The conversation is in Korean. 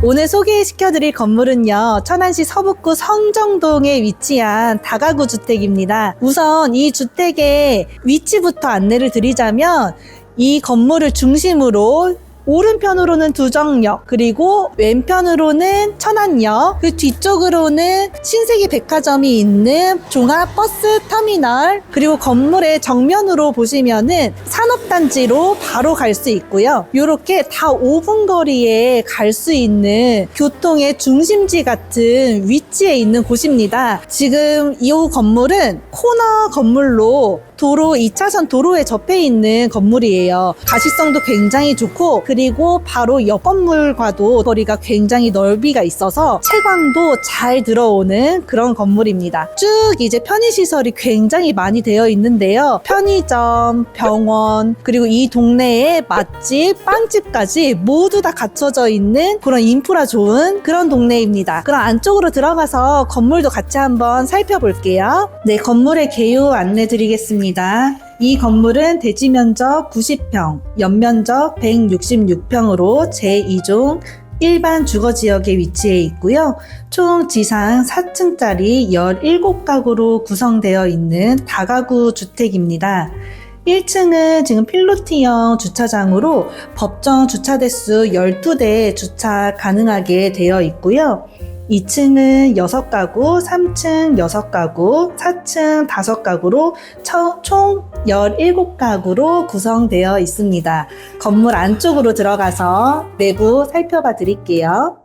오늘 소개시켜드릴 건물은요, 천안시 서북구 성정동에 위치한 다가구 주택입니다. 우선 이 주택의 위치부터 안내를 드리자면, 이 건물을 중심으로 오른편으로는 두정역, 그리고 왼편으로는 천안역, 그 뒤쪽으로는 신세계 백화점이 있는 종합버스 터미널, 그리고 건물의 정면으로 보시면은 산업단지로 바로 갈 수 있고요. 이렇게 다 5분 거리에 갈 수 있는 교통의 중심지 같은 위치에 있는 곳입니다. 지금 이 건물은 코너 건물로 도로 2차선 도로에 접해 있는 건물이에요. 가시성도 굉장히 좋고 그리고 바로 옆 건물과도 거리가 굉장히 넓이가 있어서 채광도 잘 들어오는 그런 건물입니다. 쭉 이제 편의 시설이 굉장히 많이 되어 있는데요. 편의점, 병원, 그리고 이 동네에 맛집, 빵집까지 모두 다 갖춰져 있는 그런 인프라 좋은 그런 동네입니다. 그럼 안쪽으로 들어가서 건물도 같이 한번 살펴볼게요. 네, 건물의 개요 안내 드리겠습니다. 이 건물은 대지 면적 90평, 연면적 166평으로 제2종 일반 주거 지역에 위치해 있고요. 총 지상 4층짜리 17가구로 구성되어 있는 다가구 주택입니다. 1층은 지금 필로티형 주차장으로 법정 주차 대수 12대 주차 가능하게 되어 있고요. 2층은 6가구, 3층 6가구, 4층 5가구로 총 17가구로 구성되어 있습니다. 건물 안쪽으로 들어가서 내부 살펴봐 드릴게요.